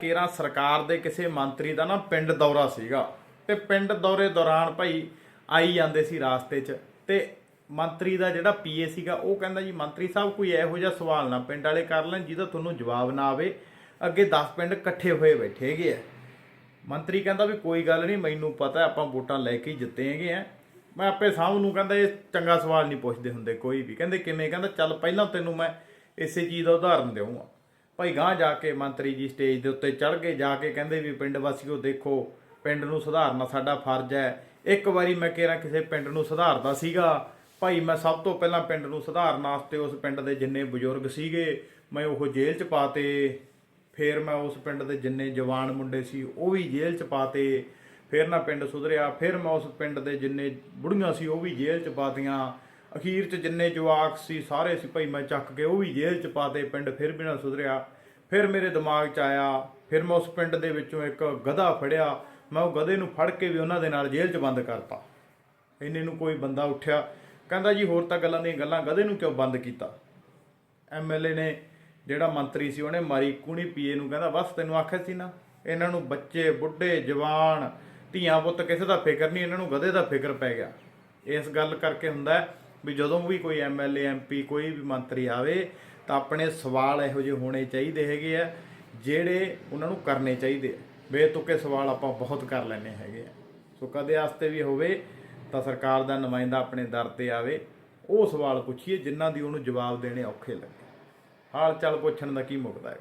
ਕੇਰਾ ਸਰਕਾਰ ਦੇ ਕਿਸੇ ਮੰਤਰੀ ਦਾ ਨਾ ਪਿੰਡ ਦੌਰਾ ਸੀਗਾ ਤੇ ਪਿੰਡ ਦੌਰੇ ਦੌਰਾਨ ਭਾਈ ਆਈ ਜਾਂਦੇ ਸੀ ਰਾਸਤੇ 'ਚ ਤੇ ਮੰਤਰੀ ਦਾ ਜਿਹੜਾ ਪੀਏ ਸੀਗਾ ਉਹ ਕਹਿੰਦਾ ਜੀ, ਮੰਤਰੀ ਸਾਹਿਬ, ਕੋਈ ਇਹੋ ਜਿਹਾ ਸਵਾਲ ਨਾ ਪਿੰਡ ਵਾਲੇ ਕਰ ਲੈਣ ਜਿਹਦਾ ਤੁਹਾਨੂੰ ਜਵਾਬ ਨਾ ਆਵੇ। ਅੱਗੇ 10 ਪਿੰਡ ਇਕੱਠੇ ਹੋਏ ਬੈਠੇ ਹੈਗੇ ਆ। ਮੰਤਰੀ ਕਹਿੰਦਾ ਵੀ ਕੋਈ ਗੱਲ ਨਹੀਂ, ਮੈਨੂੰ ਪਤਾ, ਆਪਾਂ ਵੋਟਾਂ ਲੈ ਕੇ ਜਿੱਤੇ ਹੈਗੇ ਆ। ਮੈਂ ਆਪੇ ਸਾਹਮ ਨੂੰ ਕਹਿੰਦਾ ਇਹ ਚੰਗਾ ਸਵਾਲ ਨਹੀਂ ਪੁੱਛਦੇ ਹੁੰਦੇ ਕੋਈ ਵੀ। ਕਹਿੰਦੇ ਕਿਵੇਂ? ਕਹਿੰਦਾ, ਚੱਲ, ਪਹਿਲਾਂ ਤੈਨੂੰ ਮੈਂ ਇਸੇ ਚੀਜ਼ ਦਾ ਉਦਾਹਰਨ ਦੇਵਾਂਗਾ। ਭਾਈ ਗਾਂ ਜਾ ਕੇ ਮੰਤਰੀ ਜੀ ਸਟੇਜ ਦੇ ਉੱਤੇ ਚੜ ਕੇ ਜਾ ਕੇ ਕਹਿੰਦੇ ਵੀ ਪਿੰਡ ਵਾਸੀਓ ਦੇਖੋ, ਪਿੰਡ ਨੂੰ ਸੁਧਾਰਨਾ ਸਾਡਾ ਫਰਜ਼ ਹੈ। ਇੱਕ ਵਾਰੀ ਮੈਂ ਕਿਹਾ ਕਿਸੇ ਪਿੰਡ ਨੂੰ ਸੁਧਾਰਦਾ ਸੀਗਾ, ਭਾਈ ਮੈਂ ਸਭ ਤੋਂ ਪਹਿਲਾਂ ਪਿੰਡ ਨੂੰ ਸੁਧਾਰਨ ਵਾਸਤੇ ਉਸ ਪਿੰਡ ਦੇ ਜਿੰਨੇ ਬਜ਼ੁਰਗ ਸੀਗੇ, ਮੈਂ ਉਹ ਜੇਲ੍ਹ 'ਚ ਪਾਤੇ। ਫਿਰ ਮੈਂ ਉਸ ਪਿੰਡ ਦੇ ਜਿੰਨੇ ਜਵਾਨ ਮੁੰਡੇ ਸੀ, ਉਹ ਵੀ ਜੇਲ੍ਹ 'ਚ ਪਾਤੇ। ਫਿਰ ਨਾ ਪਿੰਡ ਸੁਧਰਿਆ, ਫਿਰ ਮੈਂ ਉਸ ਪਿੰਡ ਦੇ ਜਿੰਨੇ ਬੁੜੀਆਂ ਸੀ, ਉਹ ਵੀ ਜੇਲ੍ਹ 'ਚ ਪਾਤੀਆਂ। ਅਖੀਰ 'ਚ ਜਿੰਨੇ ਜਵਾਕ ਸੀ, ਸਾਰੇ ਸੀ, ਭਾਈ ਮੈਂ ਚੱਕ ਕੇ ਉਹ ਵੀ ਜੇਲ੍ਹ 'ਚ ਪਾਤੇ ਪਿੰਡ ਫਿਰ ਵੀ ਨਾ ਸੁਧਰਿਆ। ਫਿਰ ਮੇਰੇ ਦਿਮਾਗ 'ਚ ਆਇਆ, ਫਿਰ ਮੈਂ ਉਸ ਪਿੰਡ ਦੇ ਵਿੱਚੋਂ ਇੱਕ ਗਧਾ ਫੜਿਆ। ਮੈਂ ਉਹ ਗਧੇ ਨੂੰ ਫੜ ਕੇ ਵੀ ਉਹਨਾਂ ਦੇ ਨਾਲ ਜੇਲ੍ਹ 'ਚ ਬੰਦ ਕਰਤਾ। ਇੰਨੇ ਨੂੰ ਕੋਈ ਬੰਦਾ ਉੱਠਿਆ। ਕਹਿੰਦਾ ਜੀ ਹੋਰ ਤਾਂ ਗੱਲਾਂ ਦੀਆਂ ਗੱਲਾਂ ਗਧੇ ਨੂੰ ਕਿਉਂ ਬੰਦ ਕੀਤਾ? ਐਮਐਲਏ ਨੇ ਜਿਹੜਾ ਮੰਤਰੀ ਸੀ, ਉਹਨੇ ਮਾਰੀ ਕੂਣੀ ਪੀਏ ਨੂੰ। ਕਹਿੰਦਾ, ਬਸ ਤੈਨੂੰ ਆਖਿਆ ਸੀ ਨਾ, ਇਹਨਾਂ ਨੂੰ ਬੱਚੇ, ਬੁੱਢੇ, ਜਵਾਨ, ਧੀਆਂ ਪੁੱਤ ਕਿਸੇ ਦਾ ਫਿਕਰ ਨਹੀਂ, ਇਹਨਾਂ ਨੂੰ ਗਧੇ ਦਾ ਫਿਕਰ ਪੈ ਗਿਆ। ਇਸ ਗੱਲ ਕਰਕੇ ਹੁੰਦਾ ਵੀ ਜਦੋਂ ਵੀ ਕੋਈ ਐਮਐਲਏ ਐਮਪੀ ਕੋਈ ਵੀ ਮੰਤਰੀ ਆਵੇ ਤਾਂ ਆਪਣੇ ਸਵਾਲ ਇਹੋ ਜਿਹੇ ਹੋਣੇ ਚਾਹੀਦੇ ਹੈਗੇ ਆ, ਜਿਹੜੇ ਉਹਨਾਂ ਨੂੰ ਕਰਨੇ ਚਾਹੀਦੇ ਆ। ਬੇਤੁਕੇ ਸਵਾਲ ਆਪਾਂ ਬਹੁਤ ਕਰ ਲੈਨੇ ਹੈਗੇ ਆ। ਸੋ ਕਦੇ ਵਾਸਤੇ ਵੀ ਹੋਵੇ ਤਾਂ ਸਰਕਾਰ ਦਾ ਨੁਮਾਇੰਦਾ ਆਪਣੇ ਦਰ ਤੇ ਆਵੇ, ਉਹ ਸਵਾਲ ਪੁੱਛੀਏ ਜਿਨ੍ਹਾਂ ਦੀ ਉਹਨੂੰ ਜਵਾਬ ਦੇਣੇ ਔਖੇ ਲੱਗੇ। ਹਾਲ ਚਾਲ ਪੁੱਛਣ ਦਾ ਕੀ ਮੁਕਦਾ ਹੈ?